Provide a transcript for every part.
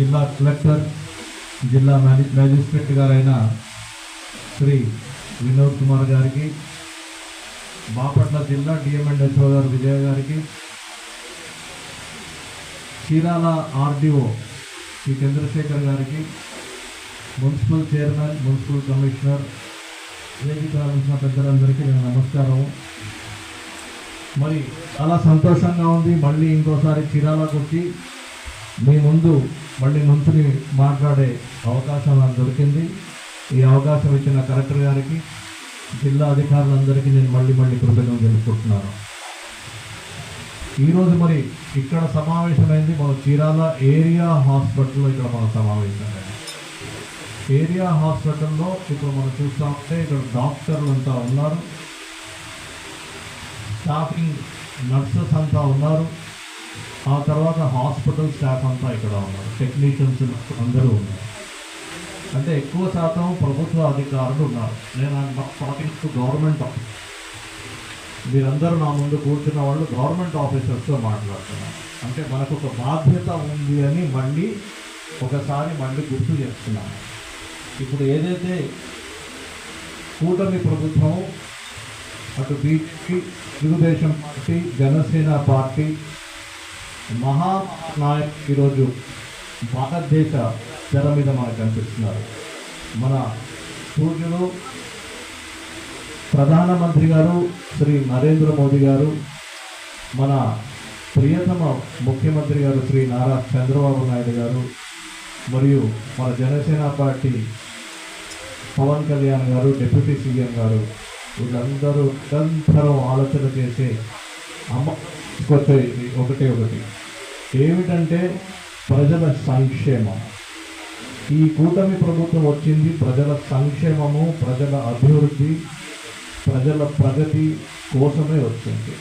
జిల్లా కలెక్టర్ జిల్లా మ్యాజి మ్యాజిస్ట్రేట్ గారైన శ్రీ వినోద్ కుమార్ గారికి బాపట్ల జిల్లా డిఎంఎండ్ఎస్ఓ గారు విజయ గారికి చీరాల ఆర్డీఓ శ్రీ చంద్రశేఖర్ గారికి మున్సిపల్ చైర్మన్ మున్సిపల్ కమిషనర్ వేదిక ఆలోచన పెద్దలందరికీ నేను నమస్కారం మరి చాలా సంతోషంగా ఉంది మళ్ళీ ఇంకోసారి చీరాలకు వచ్చి మీ ముందు మళ్ళీ మంత్రి మాట్లాడే అవకాశం నాకు దొరికింది. ఈ అవకాశం ఇచ్చిన కలెక్టర్ గారికి జిల్లా అధికారులందరికీ నేను మళ్ళీ మళ్ళీ కృతజ్ఞతలు తెలుపుకుంటున్నాను. ఈరోజు మరి ఇక్కడ సమావేశమైంది మన చీరాల ఏరియా హాస్పిటల్లో ఇక్కడ మన సమావేశమైంది ఏరియా హాస్పిటల్లో ఇప్పుడు మనం చూస్తా ఉంటే ఇక్కడ డాక్టర్లు అంతా ఉన్నారు. స్టాఫింగ్ నర్సెస్ అంతా ఉన్నారు. ఆ తర్వాత హాస్పిటల్ స్టాఫ్ అంతా ఇక్కడ ఉన్నారు. టెక్నీషియన్స్ అందరూ ఉన్నారు. అంటే ఎక్కువ శాతం ప్రభుత్వ అధికారులు ఉన్నారు. నేను టాకింగ్ టు గవర్నమెంట్ ఆఫీస్ మీరందరూ నా ముందు కూర్చున్న వాళ్ళు గవర్నమెంట్ ఆఫీసర్స్తో మాట్లాడుతున్నారు. అంటే మనకు ఒక బాధ్యత ఉంది అని మళ్ళీ ఒకసారి మళ్ళీ గుర్తు చేస్తున్నాను. ఇప్పుడు ఏదైతే కూటమి ప్రభుత్వం అటు BJP Telugu Desam party Janasena party Mahanayak ఈరోజు భారతదేశ తెర మీద మనకు కనిపిస్తున్నారు. మన సూర్యుడు ప్రధానమంత్రి గారు శ్రీ నరేంద్ర మోదీ గారు మన ప్రియతమ ముఖ్యమంత్రి గారు శ్రీ నారా చంద్రబాబు నాయుడు గారు మరియు మన జనసేన పార్టీ పవన్ కళ్యాణ్ గారు డిప్యూటీ సీఎం గారు వీళ్ళందరూ నిరంతరం ఆలోచన చేసే అమ్మకొచ్చే ఒకటే ఒకటి. ఏమిటంటే ప్రజల సంక్షేమం. ఈ కూటమి ప్రభుత్వం వచ్చింది ప్రజల సంక్షేమము ప్రజల అభివృద్ధి ప్రజల ప్రగతి కోసమే వచ్చింది.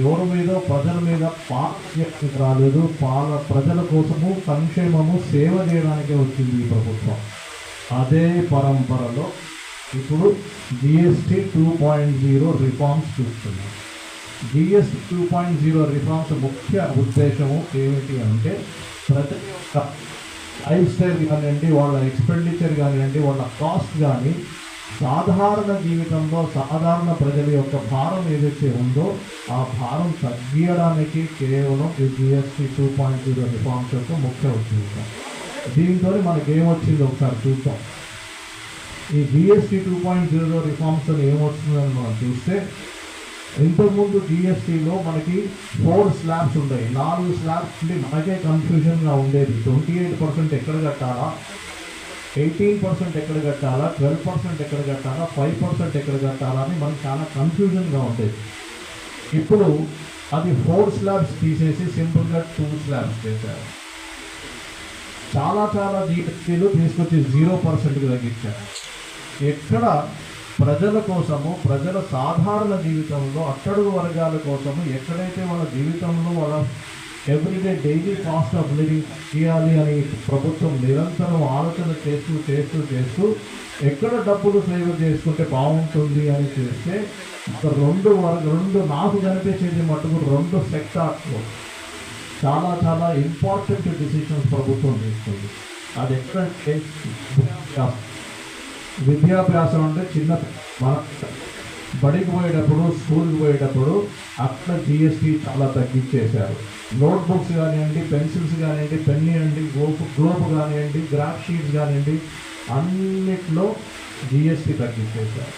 ఎవరి మీద? ప్రజల మీద పాలన రాలేదు. పాల ప్రజల కోసము సంక్షేమము సేవ చేయడానికే వచ్చింది ఈ ప్రభుత్వం. అదే పరంపరలో ఇప్పుడు GST two point zero reforms చూస్తున్నాం. GST two point zero reforms ముఖ్య ఉద్దేశము ఏమిటి అంటే ప్రతి ఒక్క లైఫ్ స్టైల్ కానివ్వండి వాళ్ళ ఎక్స్పెండిచర్ కానివ్వండి వాళ్ళ కాస్ట్ కానీ సాధారణ జీవితంలో సాధారణ ప్రజల యొక్క భారం ఏదైతే ఉందో ఆ భారం తగ్గియడానికి కేవలం ఈ GST two point zero reforms యొక్క ముఖ్య ఉద్దేశం. దీంతో మనకి ఏమొచ్చింది ఒకసారి చూద్దాం. ఈ GST two point zero reforms ఏమొస్తుందని మనం చూస్తే ఇంతకుముందు జిఎస్టీలో మనకి ఫోర్ స్లాబ్స్ ఉన్నాయి నాలుగు స్లాబ్స్ ఉండి మనకే కన్ఫ్యూజన్గా ఉండేది. ట్వంటీ ఎయిట్ పర్సెంట్ ఎక్కడ కట్టాలా? ఎయిటీన్ పర్సెంట్ ఎక్కడ కట్టాలా? ట్వెల్వ్ పర్సెంట్ ఎక్కడ కట్టాలా? ఫైవ్ పర్సెంట్ ఎక్కడ కట్టాలా అని మనకు చాలా కన్ఫ్యూజన్గా ఉండేది. ఇప్పుడు అది ఫోర్ స్లాబ్స్ తీసేసి సింపుల్గా టూ స్లాబ్స్ చేశారు. చాలా చాలా జీఎస్టీలు తీసుకొచ్చి జీరో పర్సెంట్కి తగ్గించారు. ఎక్కడ ప్రజల కోసము ప్రజల సాధారణ జీవితంలో అట్టడుగు వర్గాల కోసము ఎక్కడైతే వాళ్ళ జీవితంలో వాళ్ళ everyday daily cost of living చేయాలి అని ప్రభుత్వం నిరంతరం ఆలోచన చేస్తూ చేస్తూ చేస్తూ ఎక్కడ డబ్బులు సేవ్ చేసుకుంటే బాగుంటుంది అని చేస్తే రెండు వర్గ రెండు నాకు కనిపించేది మటుకు రెండు సెక్టార్స్లో చాలా చాలా ఇంపార్టెంట్ డిసిషన్స్ ప్రభుత్వం తీసుకుంది. అది ఎక్కడంటే విద్యాభ్యాసం అంటే చిన్న మన బడికి పోయేటప్పుడు స్కూల్కి పోయేటప్పుడు అక్కడ జిఎస్టీ చాలా తగ్గించేశారు. నోట్ బుక్స్ కానివ్వండి పెన్సిల్స్ కానివ్వండి పెన్ అండి గ్లోబ్ గ్లోబ్ కానివ్వండి గ్రాఫ్ షీట్స్ కానివ్వండి అన్నిట్లో జిఎస్టీ తగ్గించేశారు.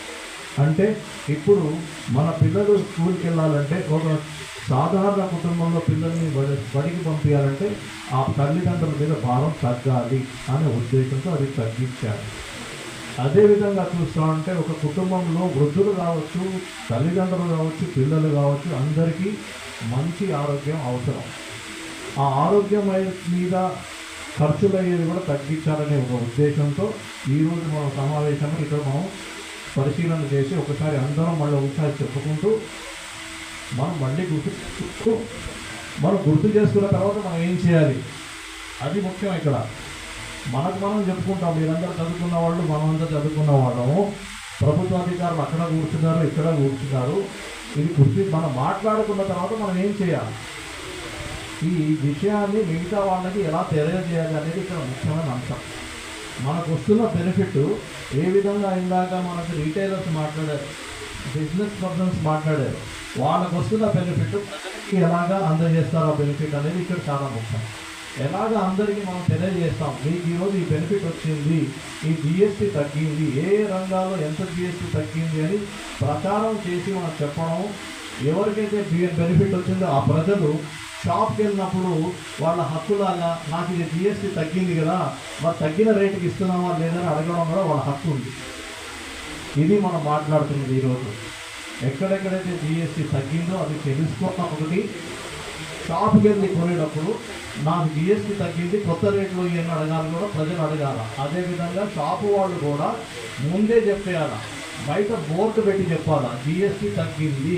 అంటే ఇప్పుడు మన పిల్లలు స్కూల్కి వెళ్ళాలంటే ఒక సాధారణ కుటుంబంలో పిల్లల్ని బడి బడికి పంపించాలంటే ఆ తల్లిదండ్రుల మీద భారం తగ్గాలి అనే ఉద్దేశంతో అది తగ్గించారు. అదేవిధంగా చూస్తా ఉంటే ఒక కుటుంబంలో వృద్ధులు కావచ్చు తల్లిదండ్రులు కావచ్చు పిల్లలు కావచ్చు అందరికీ మంచి ఆరోగ్యం అవసరం. ఆ ఆరోగ్యం మీద ఖర్చులు అయ్యేది కూడా తగ్గించాలనే ఒక ఉద్దేశంతో ఈరోజు మన సమావేశం ఇక్కడ మనం పరిశీలన చేసి ఒకసారి అందరం మళ్ళీ ఒకసారి చెప్పుకుంటూ మనం మళ్ళీ గుర్తు మనం గుర్తు చేసుకున్న తర్వాత మనం ఏం చేయాలి? అది ముఖ్యం ఇక్కడ. మనకు మనం చెప్పుకుంటాం. మీరందరూ చదువుకున్న వాళ్ళు మనమంతా చదువుకున్న వాళ్ళము. ప్రభుత్వ అధికారులు అక్కడ కూర్చున్నారు ఇక్కడ కూర్చున్నారు. ఇది గుర్తి మనం మాట్లాడుకున్న తర్వాత మనం ఏం చేయాలి? ఈ విషయాన్ని మిగతా వాళ్ళకి ఎలా తెలియజేయాలి అనేది ఇక్కడ ముఖ్యమైన అంశం. మనకు వస్తున్న బెనిఫిట్ ఏ విధంగా ఇందాక మనకు రీటైలర్స్ మాట్లాడారు బిజినెస్ పర్సన్స్ మాట్లాడారు. వాళ్ళకు వస్తున్న బెనిఫిట్ ఎలాగా అందజేస్తారు ఆ బెనిఫిట్ అనేది ఇక్కడ చాలా ముఖ్యం. ఎలాగ అందరికీ మనం తెలియజేస్తాం? మీకు ఈరోజు ఈ బెనిఫిట్ వచ్చింది ఈ జిఎస్టీ తగ్గింది ఏ రంగాల్లో ఎంత జిఎస్టీ తగ్గింది అని ప్రచారం చేసి మనం చెప్పడం ఎవరికైతే బెనిఫిట్ వచ్చిందో ఆ ప్రజలు షాప్కి వెళ్ళినప్పుడు వాళ్ళ హక్కులాగా నాకు ఇది జిఎస్టీ తగ్గింది కదా మరి తగ్గిన రేటుకి ఇస్తున్నామా లేదని అడగడం కూడా వాళ్ళ హక్కు ఉంది. ఇది మనం మాట్లాడుతున్నది ఈరోజు ఎక్కడెక్కడైతే జిఎస్టీ తగ్గిందో అది తెలుసుకోవడం ఒకటి షాప్కి వెళ్ళి కొనేటప్పుడు నాకు జిఎస్టీ తగ్గింది కొత్త రేట్లో ఇవన్నీ అడగాలి కూడా ప్రజలు అడగాల అదేవిధంగా షాపు వాళ్ళు కూడా ముందే చెప్పేయాల? బయట బోర్డు పెట్టి చెప్పాలా? జిఎస్టీ తగ్గింది.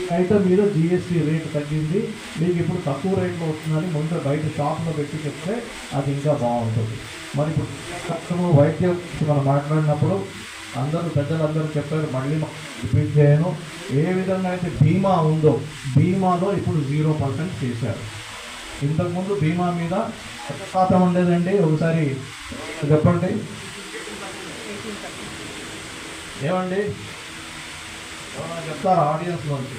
ఈ ఐటమ్ మీద జిఎస్టీ రేట్ తగ్గింది. మీకు ఇప్పుడు తక్కువ రేట్లో వస్తుందని ముందు బయట షాప్లో పెట్టి చెప్తే అది ఇంకా బాగుంటుంది. మరి ఇప్పుడు కస్టమర్ వైద్యం మనం మాట్లాడినప్పుడు అందరూ పెద్దలందరూ చెప్పారు మళ్ళీ రిపీట్ చేయను. ఏ విధంగా అయితే బీమా ఉందో బీమాలో ఇప్పుడు జీరో పర్సెంట్ చేశారు. ఇంతకుముందు బీమా మీద ఎంత శాతం ఉండేదండి? ఒకసారి చెప్పండి. ఏమండి? ఎవరైనా చెప్తారా ఆడియన్స్ నుంచి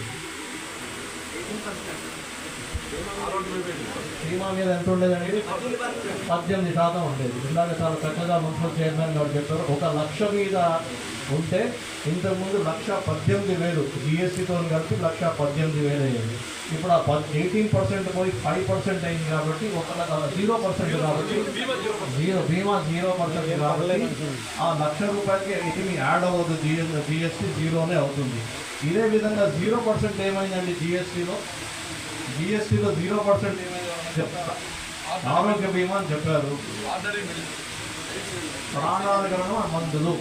బీమా మీద ఎంత ఉండేదండి? పద్దెనిమిది శాతం ఉండేది. ఇందాక చాలా చక్కగా మున్సిపల్ చైర్మన్ గారు చెప్పారు. ఒక లక్ష మీద ఉంటే ఇంతకుముందు లక్ష పద్దెనిమిది వేలు జిఎస్టీతో కలిపి లక్ష పద్దెనిమిది వేలు అయ్యింది. ఇప్పుడు ఆ పద్ ఎయిటీన్ పర్సెంట్ పోయి ఫైవ్ పర్సెంట్ అయింది కాబట్టి ఒక జీరో పర్సెంట్ కాబట్టి జీరో బీమా జీరో పర్సెంట్ కాబట్టి ఆ లక్ష రూపాయలకి ఇది మీ యాడ్ అవ్వదు జిఎస్ జిఎస్టీ జీరోనే అవుతుంది. ఇదే విధంగా జీరో పర్సెంట్ ఏమైందండి జిఎస్టీలో? జిఎస్టీలో జీరో పర్సెంట్ ఏమైందో చెప్తా ఆరోగ్య బీమా అని చెప్పారు. ప్రాణాధికరణ మందులు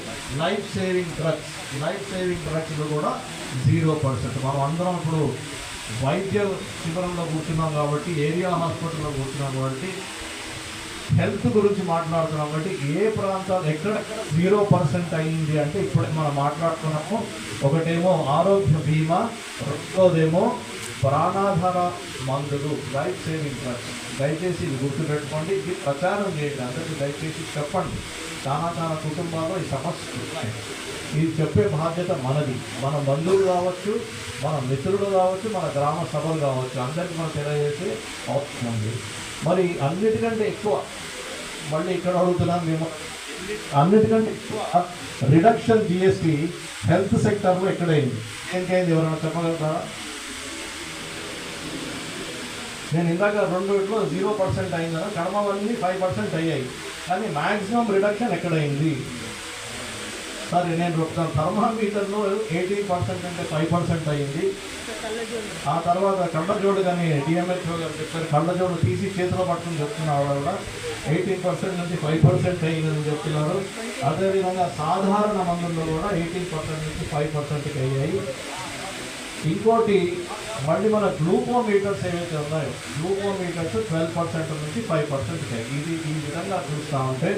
life saving drugs. Life saving డ్రగ్స్లు కూడా జీరో పర్సెంట్. మనం అందరం ఇప్పుడు వైద్య శిబిరంలో కూర్చున్నాం కాబట్టి ఏరియా హాస్పిటల్లో కూర్చున్నాం కాబట్టి హెల్త్ గురించి మాట్లాడుతున్నాం కాబట్టి ఏ ప్రాంతాలు ఎక్కడ జీరో పర్సెంట్ అయ్యింది అంటే ఇప్పుడు మనం మాట్లాడుతున్నాము ఒకటేమో ఆరోగ్య బీమా రెండోదేమో ప్రాణాధార మందులు లైఫ్ సేవింగ్ డ్రగ్స్. దయచేసి ఇది గుర్తుపెట్టుకోండి. ఇది ప్రచారం చేయండి. అందరికీ దయచేసి చెప్పండి. చాలా చాలా కుటుంబాల్లో ఈ సమస్యలు ఉన్నాయి. ఇది చెప్పే బాధ్యత మనది. మన బంధువులు కావచ్చు మన మిత్రులు కావచ్చు మన గ్రామ సభలు కావచ్చు. అందరికీ మనం తెలియజేసే అవసరం ఉంది. మరి అన్నిటికంటే ఎక్కువ మళ్ళీ ఇక్కడ అడుగుతున్నాం మేము. అన్నిటికంటే ఎక్కువ రిడక్షన్ జిఎస్టీ హెల్త్ సెక్టర్లో ఎక్కడైంది? ఏంటైంది ఎవరైనా చెప్పగలుగుతారా? నేను ఇందాక రెండు ఇట్లో జీరో పర్సెంట్ అయింది కదా కడమవన్నీ ఫైవ్ పర్సెంట్ అయ్యాయి. కానీ మ్యాక్సిమం రిడక్షన్ ఎక్కడైంది? సరే నేను చెప్తాను థర్మామీటర్లో ఎయిటీన్ పర్సెంట్ అంటే ఫైవ్ పర్సెంట్ అయ్యింది. ఆ తర్వాత కళ్ళజోడు కానీ డిఎంహెచ్ఓ గారు చెప్పారు కళ్ళజోడు తీసి చేతిలో పట్టుకుని చెప్తున్నారు కూడా ఎయిటీన్ పర్సెంట్ నుంచి ఫైవ్ పర్సెంట్ అయ్యిందని చెప్తున్నారు. అదేవిధంగా సాధారణ మందుల్లో కూడా ఎయిటీన్ పర్సెంట్ నుంచి ఫైవ్ పర్సెంట్కి అయ్యాయి. ఇంకోటి మళ్ళీ మన గ్లూకోమీటర్స్ ఏవైతే ఉన్నాయో గ్లూకోమీటర్స్ ట్వెల్వ్ పర్సెంట్ నుంచి ఫైవ్ పర్సెంట్ ఇది ఈ విధంగా చూస్తూ ఉంటే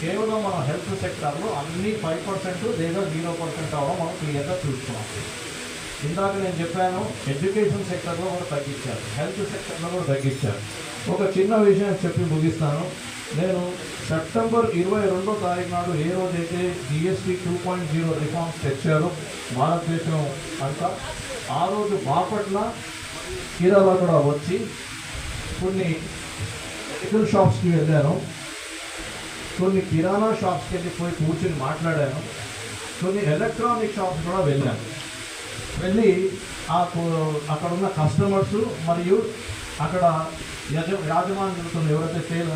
కేవలం మన హెల్త్ సెక్టార్లో అన్ని ఫైవ్ పర్సెంట్ లేదా జీరో పర్సెంట్ అవ్వడం మనం క్లియర్గా చూస్తున్నాం. ఇందాక నేను చెప్పాను ఎడ్యుకేషన్ సెక్టర్లో కూడా తగ్గించారు. హెల్త్ సెక్టర్లో కూడా తగ్గించారు. ఒక చిన్న విషయం చెప్పి ముగిస్తాను. నేను సెప్టెంబర్ ఇరవై రెండో తారీఖు నాడు ఏ రోజైతే GST two point zero reforms తెచ్చారో భారతదేశం అంతా ఆ రోజు బాపట్ల కీరాల కూడా వచ్చి కొన్ని మెడికల్ షాప్స్కి వెళ్ళాను. కొన్ని కిరాణా షాప్స్కి వెళ్ళి పోయి కూర్చొని మాట్లాడాను. కొన్ని ఎలక్ట్రానిక్ షాప్స్ కూడా వెళ్ళాను. వెళ్ళి ఆ అక్కడ ఉన్న కస్టమర్స్ మరియు అక్కడ యజ యాజమాన్యులతో ఎవరైతే సేల్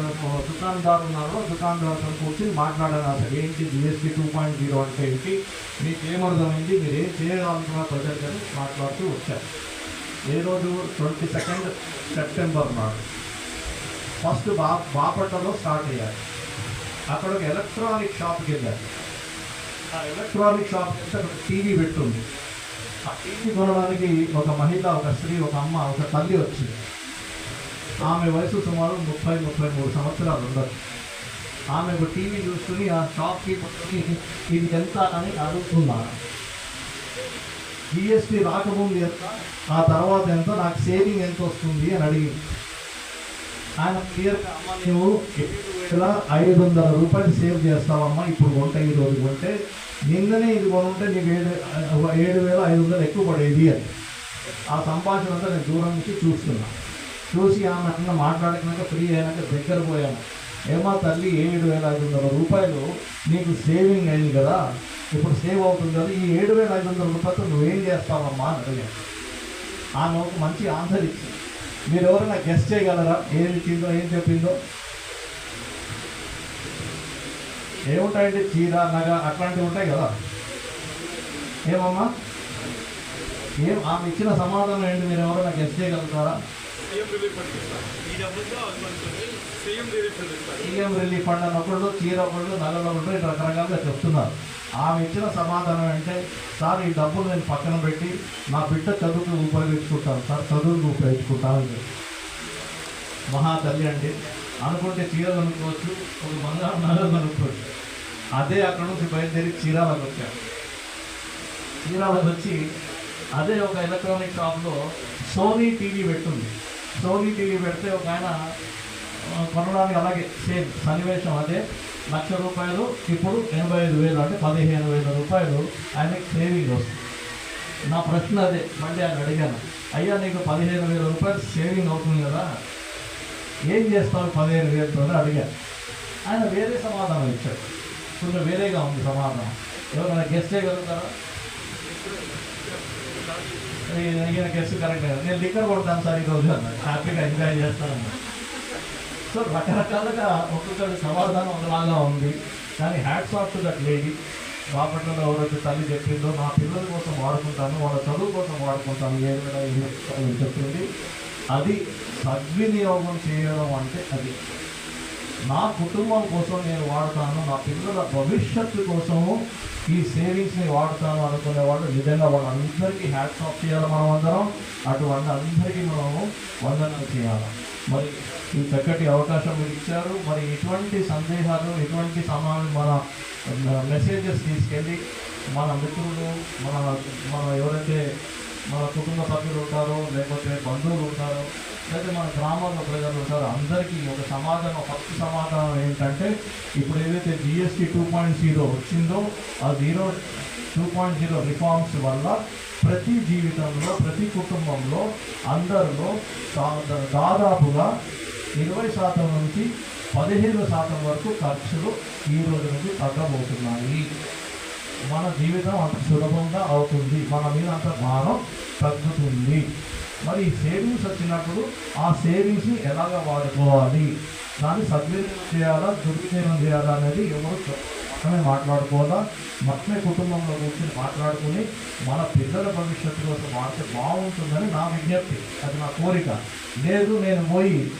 దుకాణదారు ఉన్నారో దుకాణదారుతో కూర్చొని మాట్లాడారు అసలు ఏంటి జిఎస్టీ టూ పాయింట్ జీరో అంటే ఏంటి? మీకు ఏమర్థమైంది? మీరు ఏం చేయాలనుకున్న ప్రజలు మాట్లాడుతూ వచ్చారు. ఏ రోజు? ట్వంటీ సెకండ్ సెప్టెంబర్ నాడు. ఫస్ట్ బా బాపట్లలో స్టార్ట్ అయ్యారు. అక్కడ ఒక ఎలక్ట్రానిక్ షాప్కి వెళ్ళారు. ఆ ఎలక్ట్రానిక్ షాప్ వెళ్తే అక్కడ టీవీ పెట్టుంది. ఆ టీవీ కొనడానికి ఒక మహిళ ఒక స్త్రీ ఒక అమ్మ ఒక తల్లి వచ్చింది. ఆమె వయసు సుమారు ముప్పై ముప్పై మూడు సంవత్సరాలు ఉండదు. ఆమె ఒక టీవీ చూసుకుని ఆ షాప్ కీపర్కి ఇది ఎంత అని అడుగుతున్నారు. జిఎస్టీ రాకముందు ఎంత ఆ తర్వాత ఎంత నాకు సేవింగ్ ఎంత వస్తుంది అని అడిగింది. ఆయన క్లియర్గా అమ్మ నువ్వు ఏడు వేల ఐదు వందల రూపాయలు సేవ్ చేస్తావమ్మా ఇప్పుడు కొంట ఈ రోజు కొంటే నిన్ననే ఇది కొనుంటే నీకు ఏడు ఏడు వేల ఐదు వందలు ఎక్కువ పడేది అని. ఆ సంభాషణ అంతా నేను దూరం నుంచి చూస్తున్నాను చూసి ఆమె అట్లా మాట్లాడుకున్నాక ఫ్రీ అయినాక దగ్గర పోయాను. ఏమా తల్లి ఏడు వేల ఐదు వందల రూపాయలు నీకు సేవింగ్ అయింది కదా? ఇప్పుడు సేవ్ అవుతుంది కదా? ఈ ఏడు వేల ఐదు వందల రూపాయలతో నువ్వేం చేస్తావమ్మా అని అడిగాను. ఆమె ఒక మంచి ఆన్సర్ ఇచ్చింది. మీరు ఎవరైనా గెస్ట్ చేయగలరా? ఏం ఇచ్చిందో ఏం చెప్పిందో? ఏముంటాయండి? చీర నగ అట్లాంటివి ఉంటాయి కదా? ఏమమ్మా? ఏం ఆమె ఇచ్చిన సమాధానం ఏంటి? మీరు ఎవరైనా గెస్ట్ చేయగలుగుతారా? సీఎం రిలీఫ్ ఫండ్ ఇస్తారు ఈ సీఎం రిలీఫ్ ఫండ్ ఇస్తారు సీఎం రిలీఫ్ ఫండ్ అన్నప్పుడు చీర ఒకళ్ళు నగలు ఒకళ్ళు రకరకాలుగా చెప్తున్నారు. ఆమె ఇచ్చిన సమాధానం అంటే సార్ ఈ డబ్బులు నేను పక్కన పెట్టి నా బిడ్డ చదువుకు ఉపయోగించుకుంటాను సార్ చదువుకు ఉపయోగించుకుంటాను మహా తల్లి అండి అనుకుంటే చీర కొనుక్కోవచ్చు ఒక బంగారం నగలు కొనుక్కోవచ్చు. అదే అక్కడ నుంచి బయలుదేరి చీరాలకు వచ్చాను చీరాలకు వచ్చి అదే ఒక ఎలక్ట్రానిక్ షాప్లో సోనీ టీవీ పెట్టుంది. సోనీ టీవీ పెడితే ఒక ఆయన కొనడానికి అలాగే సేమ్ సన్నివేశం అదే. లక్ష రూపాయలు ఇప్పుడు ఎనభై ఐదు వేలు అంటే పదిహేను వేల రూపాయలు ఆయనకి సేవింగ్ వస్తుంది. నా ప్రశ్న అదే మళ్ళీ ఆయన అడిగాను. అయ్యా నీకు పదిహేను వేల రూపాయలు సేవింగ్ అవుతుంది కదా? ఏం చేస్తావు పదిహేను వేలతో అడిగాను ఆయన వేరే సమాధానం ఇచ్చాడు. కొంచెం వేరేగా ఉంది సమాధానం. ఎవరైనా గెస్ట్ చేయగలుగుతారా ఈయన గెస్ట్ కరెక్ట్ నేను లిక్కర్ కొడతాను సార్ ఈరోజు అన్నాడు. హ్యాపీగా ఎంజాయ్ చేస్తాను. సో రకరకాలుగా ఒక్కొక్కటి సమాధానం ఒకలాగా ఉంది. కానీ hats off to that lady బాపట్లలో ఎవరైతే తల్లి చెప్పిందో నా పిల్లల కోసం వాడుకుంటాను వాళ్ళ చదువు కోసం వాడుకుంటాను ఏ విధంగా ఐదు చెప్పింది. అది సద్వినియోగం చేయడం అంటే అది. నా కుటుంబం కోసం నేను వాడతాను నా పిల్లల భవిష్యత్తు కోసము ఈ సేవింగ్స్ని వాడతాను అనుకునే వాళ్ళు నిజంగా వాళ్ళందరికీ హ్యాట్స్ ఆఫ్ చేయాలి మనం అందరం అటువంటి అందరికీ మనము వందనం చేయాలి. మరి ఈ చక్కటి అవకాశం మీరు ఇచ్చారు. మరి ఎటువంటి సందేహాలు ఎటువంటి సమానం మన మెసేజెస్ తీసుకెళ్ళి మన మిత్రులు మన మన ఎవరైతే మన కుటుంబ సభ్యులు ఉంటారో లేకపోతే బంధువులు ఉంటారో లేకపోతే మన గ్రామాల్లో ప్రజలు ఉంటారు అందరికీ ఒక సమాధానం ఫస్ట్ సమాధానం ఏంటంటే ఇప్పుడు ఏదైతే జిఎస్టీ టూ పాయింట్ జీరో వచ్చిందో ఆ zero two point zero reforms వల్ల ప్రతి జీవితంలో ప్రతి కుటుంబంలో అందరిలో దా- దాదాపుగా ఇరవై శాతం నుంచి పదిహేను శాతం వరకు ఖర్చులు ఈ రోజు నుంచి తగ్గబోతున్నాయి. మన జీవితం అంత సులభంగా అవుతుంది. మన మీద అంత భారం తగ్గుతుంది. మరి ఈ సేవింగ్స్ వచ్చినప్పుడు ఆ సేవింగ్స్ని ఎలాగ వాడుకోవాలి? దాన్ని సద్వినియోగం చేయాలా? దుర్వినియోగం చేయాలా అనేది ఎవరు చెప్- మాట్లాడుకోవాలా? మనమే కుటుంబంలో కూర్చొని మాట్లాడుకుని మన పిల్లల భవిష్యత్తు కోసం వాడితే బాగుంటుందని నా విజ్ఞప్తి. అది నా కోరిక. లేదు నేను పోయి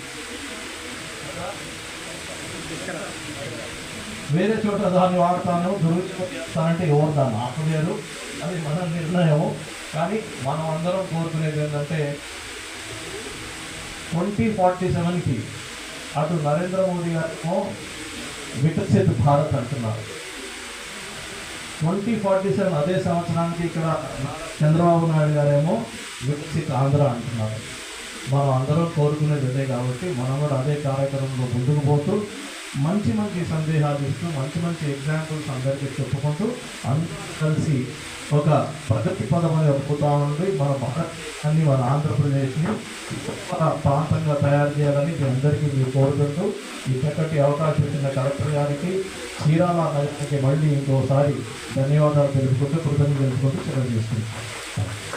వేరే చోట దాన్ని వాడతాను దుర్వినియోగం చేస్తానంటే ఎవరు దాన్ని ఆపలేరు? అది మన నిర్ణయం కానీ మనం అందరం కోరుకునేది ఏంటంటే ట్వంటీ ఫార్టీ సెవెన్కి అటు నరేంద్ర మోడీ గారేమో వికసిత్ భారత్ అంటున్నారు. ట్వంటీ ఫార్టీ సెవెన్ అదే సంవత్సరానికి ఇక్కడ చంద్రబాబు నాయుడు గారేమో వికసిత్ ఆంధ్ర అంటున్నారు. మనం అందరం కోరుకునేది అదే కాబట్టి మనం కూడా అదే కార్యక్రమంలో ముందుకు పోతూ మంచి మంచి సందేహాలు ఇస్తూ మంచి మంచి ఎగ్జాంపుల్స్ అందరికీ చెప్పుకుంటూ అందరూ కలిసి ఒక ప్రగతి పదం ఒప్పుతా ఉండి మన భారతాన్ని మన ఆంధ్రప్రదేశ్ని గొప్ప ప్రాంతంగా తయారు చేయాలని మీ అందరికీ మీరు కోరుకుంటూ ఇంతకటి అవకాశం ఇచ్చిన కలెక్టర్ గారికి చీరాల నగరానికి మళ్ళీ ఇంకోసారి ధన్యవాదాలు తెలుపుకుంటూ కృతజ్ఞతలు తెలుపుకుంటూ సెలవు చేసుకుంటాం